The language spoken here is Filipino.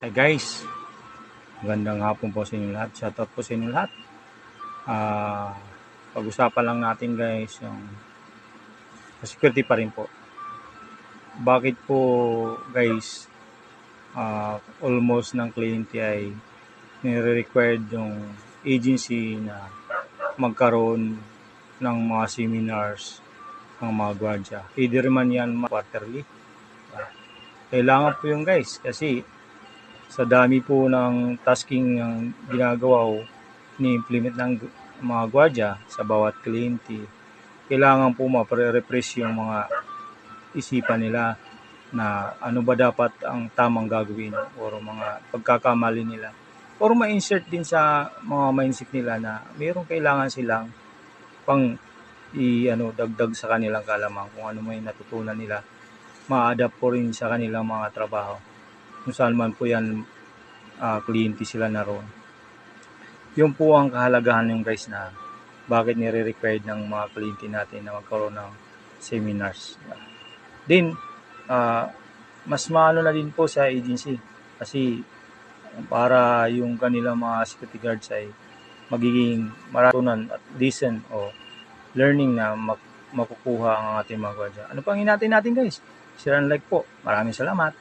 Hi guys, magandang hapon po sa inyo lahat. Shoutout po sa inyo lahat. Ah, pag-usapan lang natin guys yung security pa rin po. Bakit po guys ah, almost ng kliyente ay nire-required yung agency na magkaroon ng mga seminars ng mga gwardiya. Either man yan quarterly. Kailangan po yung guys kasi sa dami po ng tasking ng ginagawa o ni-implement ng mga gwardiya sa bawat kliyente, kailangan po mapre-repress yung mga isipan nila na ano ba dapat ang tamang gagawin or mga pagkakamali nila. Or ma-insert din sa mga mindset nila na mayroong kailangan silang pang i ano dagdag sa kanilang kaalaman kung ano may natutunan nila ma-adapt po rin sa kanilang mga trabaho kung saan man po yan ah, kliyente sila na roon. Yun po ang kahalagahan yung guys na bakit nire-required ng mga kliyente natin na magkaroon ng seminars. Din, ah, mas maano na din po sa agency kasi para yung kanilang mga security guards ay magiging maratunan at listen o learning na mak- makukuha ang ating mga gwardiya. Ano pang hinatay natin guys? Share and like po. Maraming salamat.